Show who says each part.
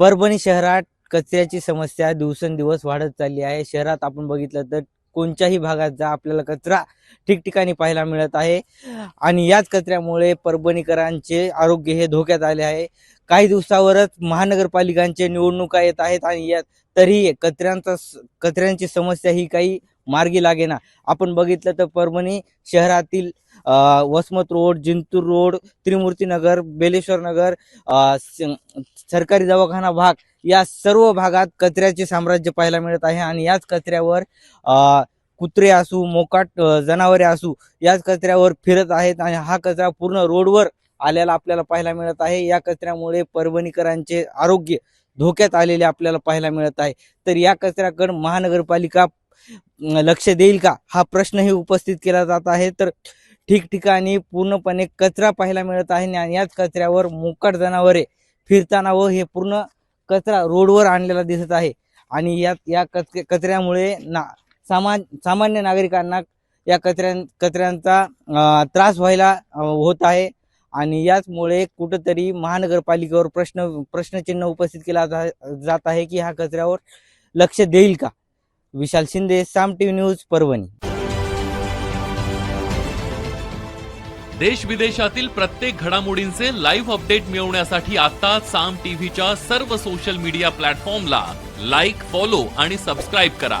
Speaker 1: परभणी शहरात कचऱ्याची समस्या दिवसेंदिवस वाढत चालली आहे. शहरात आपण बघितलं तर कोणत्याही भागात जा आपल्याला कचरा ठिकठिकाणी पाहायला मिळत आहे. आणि याच कचऱ्यामुळे परभणीकरांचे आरोग्य हे धोक्यात आले आहे. काही दिवसावरच महानगरपालिकांचे निवडणुका येत आहेत आणि या तरीही कचऱ्यांचा कचऱ्यांची समस्या ही काही मार्गी लागेना. आपण बघितलं तर परभणी शहरातील वसमत रोड जिंतूर रोड त्रिमूर्तीनगर बेलेश्वर नगर सरकारी दवाखाना भाग या सर्व भागात कचऱ्याचे साम्राज्य पाहायला मिळत आहे. आणि याच कचऱ्यावर कुत्रे असू मोकाट जनावरे असू याच कचऱ्यावर फिरत आहेत आणि हा कचरा पूर्ण रोडवर आलेला आपल्याला पाहायला मिळत आहे. या कचऱ्यामुळे परभणीकरांचे आरोग्य धोक्यात आलेले आपल्याला पाहायला मिळत आहे. तर या कचऱ्याकडे महानगरपालिका लक्ष देईल का? हा प्रश्नही उपस्थित केला जात आहे. तर ठिकठिकाणी पूर्णपणे कचरा पाहायला मिळत आहे आणि याच कचऱ्यावर मोकाट जनावरे फिरताना व हे पूर्ण कचरा रोडवर आणलेला दिसत आहे. आणि यात या कच कचऱ्यामुळे ना सामा सामान्य नागरिकांना या कचऱ्यां कचऱ्यांचा त्रास व्हायला होत आहे. आणि याचमुळे कुठंतरी महानगरपालिकेवर प्रश्न प्रश्नचिन्ह उपस्थित केला जा- जात आहे की हा कचऱ्यावर लक्ष देईल का? Vishal Shinde Saam T news Parbhani.
Speaker 2: देश विदेशातील प्रत्येक घडामोडींचे लाईव्ह अपडेट मिळवण्यासाठी आता साम टीव्हीच्या सर्व सोशल मीडिया प्लॅटफॉर्मला लाईक फॉलो आणि सबस्क्राईब करा.